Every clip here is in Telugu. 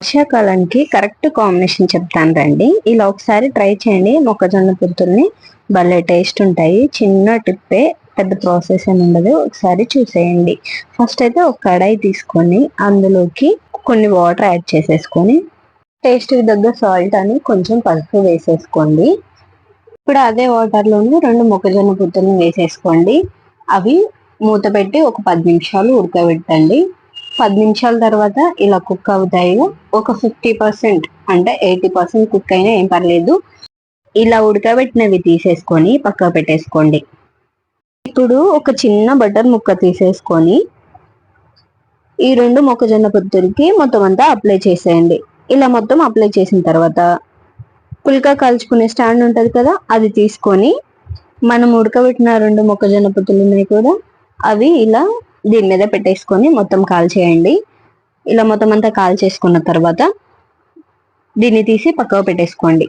వర్షాకాలానికి కరెక్ట్ కాంబినేషన్ చెప్తాను రండి. ఇలా ఒకసారి ట్రై చేయండి. మొక్కజొన్న పుత్తుల్ని భలే టేస్ట్ ఉంటాయి. చిన్న టిప్పే పెద్ద ప్రాసెస్ అని ఉండదు. ఒకసారి చూసేయండి. ఫస్ట్ అయితే ఒక కడాయి తీసుకొని అందులోకి కొన్ని వాటర్ యాడ్ చేసేసుకొని టేస్ట్ దగ్గర సాల్ట్ అని కొంచెం పసుపు వేసేసుకోండి. ఇప్పుడు అదే వాటర్లోనే రెండు మొక్కజొన్న పొత్తులను వేసేసుకోండి. అవి మూత పెట్టి ఒక పది నిమిషాలు ఉడకబెట్టండి. పది నిమిషాల తర్వాత ఇలా కుక్ అవుతాయి. ఒక ఫిఫ్టీ పర్సెంట్ అంటే ఎయిటీ పర్సెంట్ కుక్ అయినా ఏం పర్లేదు. ఇలా ఉడకబెట్టినవి తీసేసుకొని పక్క పెట్టేసుకోండి. ఇప్పుడు ఒక చిన్న బటర్ ముక్క తీసేసుకొని ఈ రెండు మొక్కజొన్న పొత్తులకి మొత్తం అంతా అప్లై చేసేయండి. ఇలా మొత్తం అప్లై చేసిన తర్వాత పుల్కా కాల్చుకునే స్టాండ్ ఉంటుంది కదా అది తీసుకొని మనం ఉడకబెట్టిన రెండు మొక్కజొన్న పొత్తులు ఉన్నాయి కూడా అవి ఇలా దీని మీద పెట్టేసుకొని మొత్తం కాల్ చేయండి. ఇలా మొత్తం అంతా కాల్ చేసుకున్న తర్వాత దీన్ని తీసి పక్కకు పెట్టేసుకోండి.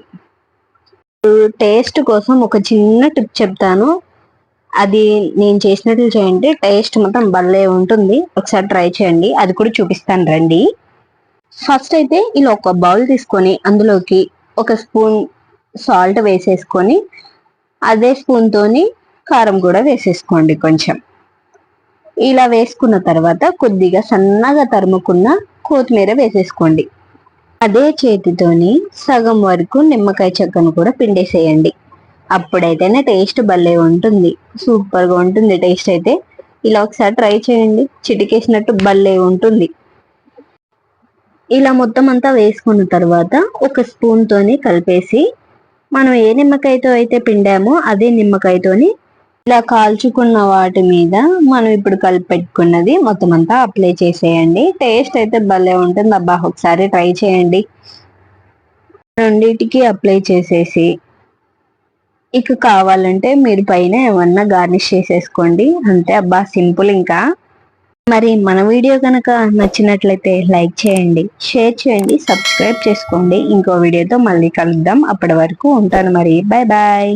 టేస్ట్ కోసం ఒక చిన్న టిప్ చెప్తాను. అది నేను చేసినట్లు చేయండి. టేస్ట్ మొత్తం భలే ఉంటుంది. ఒకసారి ట్రై చేయండి. అది కూడా చూపిస్తాను రండి. ఫస్ట్ అయితే ఇలా ఒక బౌల్ తీసుకొని అందులోకి ఒక స్పూన్ సాల్ట్ వేసేసుకొని అదే స్పూన్తోని కారం కూడా వేసేసుకోండి కొంచెం. ఇలా వేసుకున్న తర్వాత కొద్దిగా సన్నగా తరుముకున్న కొత్తిమీర వేసేసుకోండి. అదే చేతితోని సగం వరకు నిమ్మకాయ చెక్కను కూడా పిండేసేయండి. అప్పుడైతేనే టేస్ట్ భలే ఉంటుంది. సూపర్గా ఉంటుంది టేస్ట్ అయితే. ఇలా ఒకసారి ట్రై చేయండి. చిటికేసినట్టు భలే ఉంటుంది. ఇలా మొత్తం అంతా వేసుకున్న తర్వాత ఒక స్పూన్తోని కలిపేసి మనం ఏ నిమ్మకాయతో అయితే పిండామో అదే నిమ్మకాయతోని ఇలా కాల్చుకున్న వాటి మీద మనం ఇప్పుడు కలిపి పెట్టుకున్నది మొత్తం అంతా అప్లై చేసేయండి. టేస్ట్ అయితే భలే ఉంటుంది. అబ్బా ఒకసారి ట్రై చేయండి. రెండింటికి అప్లై చేసేసి ఇక కావాలంటే మీరు పైన ఏమన్నా గార్నిష్ చేసేసుకోండి. అంతే అబ్బా సింపుల్ ఇంకా. మరి మన వీడియో కనుక నచ్చినట్లయితే లైక్ చేయండి షేర్ చేయండి సబ్స్క్రైబ్ చేసుకోండి. ఇంకో వీడియోతో మళ్ళీ కలుద్దాం. అప్పటి వరకు ఉంటాను మరి. Bye bye